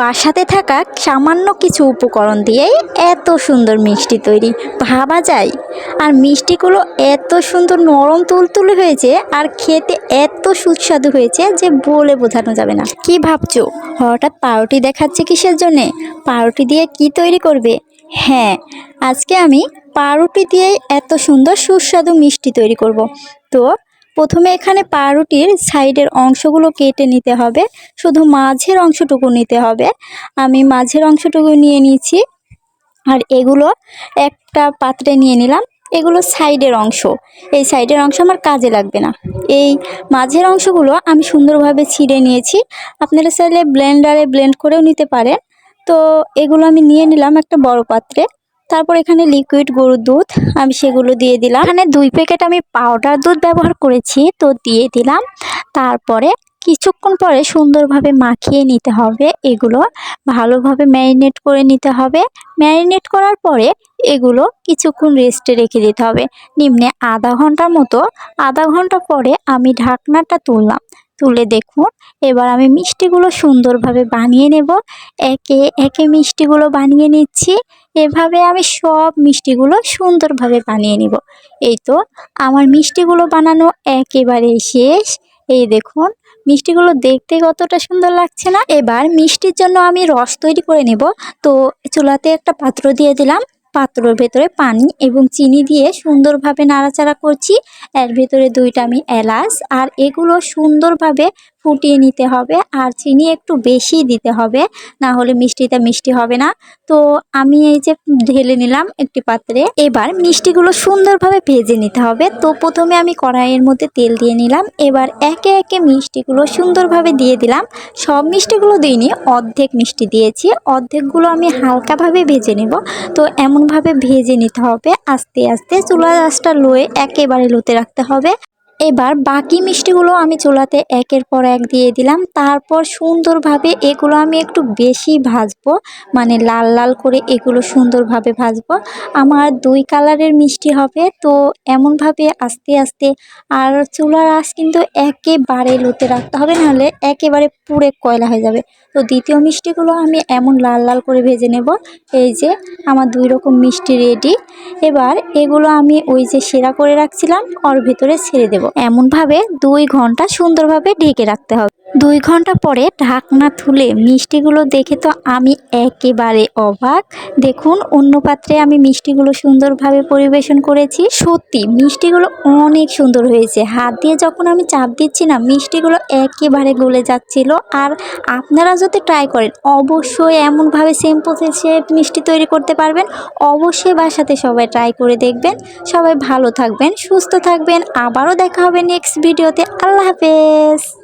বাসাতে থাকা সামান্য কিছু উপকরণ দিয়েই এত সুন্দর মিষ্টি তৈরি। ভাবা যায়। আর মিষ্টিগুলো এত সুন্দর নরম তুলতুলে হয়েছে আর খেতে এত সুস্বাদু হয়েছে যে বলে বোঝানো যাবে না। কি ভাবছ? হঠাৎ পাউরুটি দেখাচ্ছে কিসের জন্যে? পাউরুটি দিয়ে কি তৈরি করবে? হ্যাঁ আজকে আমি পাউরুটি দিয়ে এত সুন্দর সুস্বাদু মিষ্টি তৈরি করব। তো প্রথমে এখানে পাউরুটির সাইডের অংশগুলো কেটে নিতে হবে। শুধু মাঝের অংশটুকু নিতে হবে। আমি মাঝের অংশটুকু নিয়ে নিয়েছি। আর এগুলো একটা পাত্রে নিয়ে নিলাম। এগুলো সাইডের অংশ। এই সাইডের অংশ আমার কাজে লাগবে না। এই মাঝের অংশগুলো আমি সুন্দরভাবে ছিঁড়ে নিয়েছি। আপনারা চাইলে ব্লেন্ডারে ব্লেন্ড করেও নিতে পারেন। তো এগুলো আমি নিয়ে নিলাম একটা বড় পাত্রে। তারপর এখানে লিকুইড গরুর দুধ আমি সেগুলো দিয়ে দিলাম। এখানে দুই প্যাকেট আমি পাউডার দুধ ব্যবহার করেছি, তো দিয়ে দিলাম। তারপরে কিছুক্ষণ পরে সুন্দরভাবে মাখিয়ে নিতে হবে। এগুলো ভালোভাবে ম্যারিনেট করে নিতে হবে। ম্যারিনেট করার পরে এগুলো কিছুক্ষণ রেস্টে রেখে দিতে হবে। নিম্নে আধা ঘণ্টার মতো, আধা ঘণ্টা পরে আমি ঢাকনাটা তুললাম। তুলে দেখুন। এবার আমি মিষ্টিগুলো সুন্দরভাবে বানিয়ে নেব। একে একে মিষ্টিগুলো বানিয়ে নিচ্ছি। এভাবে আমি সব মিষ্টিগুলো সুন্দরভাবে বানিয়ে নিব। এই তো আমার মিষ্টিগুলো বানানো একেবারে শেষ। এই দেখুন, মিষ্টিগুলো দেখতে কতটা সুন্দর লাগছে না? এবার মিষ্টির জন্য আমি রস তৈরি করে নেব। তো চুলাতে একটা পাত্র দিয়ে দিলাম। পাত্রর ভেতরে পানি এবং চিনি দিয়ে সুন্দরভাবে নাড়াচাড়া করছি। এর ভেতরে দুইটা আমি এলাচ আর এগুলো সুন্দরভাবে ফুটিয়ে নিতে হবে আর চিনি একটু বেশি দিতে হবে, না হলে মিষ্টিটা মিষ্টি হবে না। তো আমি এই যে ঢেলে নিলাম একটি পাত্রে। এবার মিষ্টিগুলো সুন্দরভাবে ভেজে নিতে হবে। তো প্রথমে আমি কড়াইয়ের মধ্যে তেল দিয়ে নিলাম। এবার একে একে মিষ্টিগুলো সুন্দরভাবে দিয়ে দিলাম। সব মিষ্টিগুলো দিইনি, অর্ধেক মিষ্টি দিয়েছি। অর্ধেকগুলো আমি হালকাভাবে ভেজে নেব। তো এমনভাবে ভেজে নিতে হবে। আস্তে আস্তে চুলা গাছটা লোয়ে একেবারে লোতে রাখতে হবে। এবার বাকি মিষ্টিগুলো আমি চুলাতে একের পর এক দিয়ে দিলাম। তারপর সুন্দরভাবে এগুলো আমি একটু বেশি ভাজবো মানে লাল লাল করে এগুলো সুন্দরভাবে ভাজবো। আমার দুই কালারের মিষ্টি হবে, তো এমনভাবে আস্তে আস্তে আর চুলার আঁচ কিন্তু একেবারে লোতে রাখতে হবে, নাহলে একেবারে পুড়ে কয়লা হয়ে যাবে। তো দ্বিতীয় মিষ্টিগুলো আমি এমন লাল লাল করে ভেজে নেব, এই যে আমার দুই রকম মিষ্টি রেডি। এবার এগুলো আমি ওই যে সেরা করে রাখছিলাম, ওর ভিতরে ছেড়ে দেব। এমনভাবে দুই ঘণ্টা সুন্দরভাবে ঢেকে রাখতে হবে। দুই ঘণ্টা পরে ঢাকনা তুলে মিষ্টিগুলো দেখে তো আমি একেবারে অবাক। দেখুন, অন্য পাত্রে আমি মিষ্টিগুলো সুন্দরভাবে পরিবেশন করেছি। সত্যি, মিষ্টিগুলো অনেক সুন্দর হয়েছে। হাত দিয়ে যখন আমি চাপ দিচ্ছি না, মিষ্টিগুলো একেবারে গলে যাচ্ছিল। আর আপনারা যদি ট্রাই করেন, অবশ্যই এমনভাবে সেম প্রসেসে মিষ্টি তৈরি করতে পারবেন। অবশ্যই বাসাতে সবাই ট্রাই করে দেখবেন। সবাই ভালো থাকবেন, সুস্থ থাকবেন। আবারও দেখা হবে নেক্সট ভিডিওতে আল্লাহ হাফেজ!